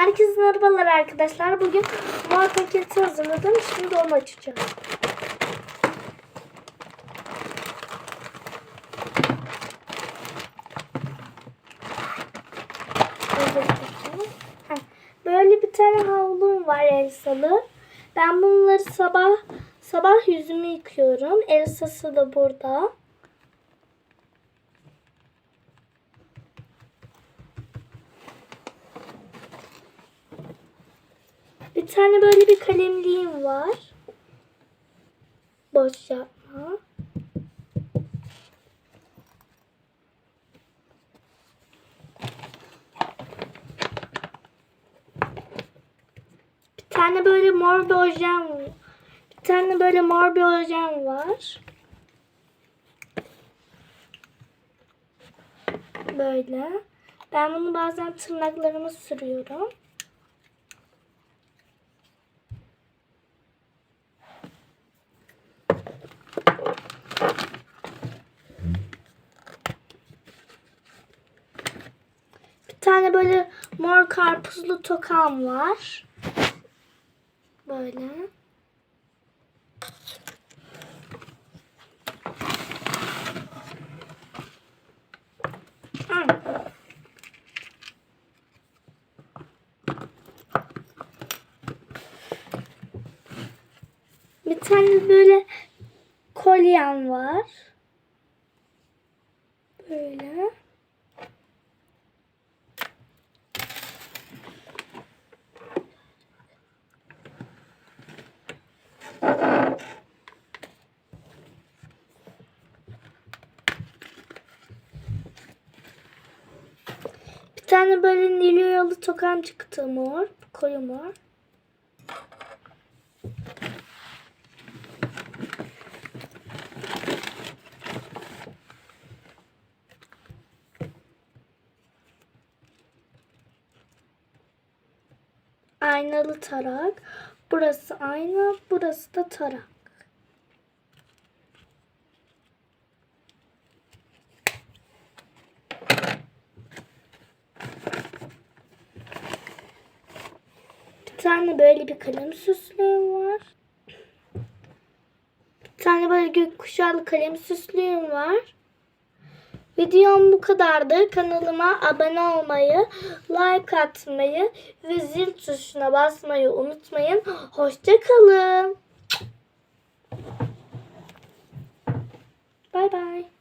Herkese merhabalar arkadaşlar. Bugün mor paketi hazırladım. Şimdi onu açacağım. Böyle bir tane havlum var Elsa'lı. Ben bunları sabah sabah yüzümü yıkıyorum. Elsa'sı da burada. Bir tane böyle bir kalemliğim var. Boş yapma. Bir tane böyle mor bir ojem Bir tane böyle mor bir ojem var. Böyle. Ben bunu bazen tırnaklarıma sürüyorum. Tane böyle mor karpuzlu tokam var. Böyle. Bir tane böyle kolyem var. Böyle. Tane böyle nilyalı tokam çıktı mor. Koyu mor. Aynalı tarak. Burası ayna, burası da tarak. Tane böyle bir kalem süslüğüm var. Bir tane böyle gökkuşağlı kalem süslüğüm var. Videom bu kadardı. Kanalıma abone olmayı, like atmayı ve zil tuşuna basmayı unutmayın. Hoşçakalın. Bay bay.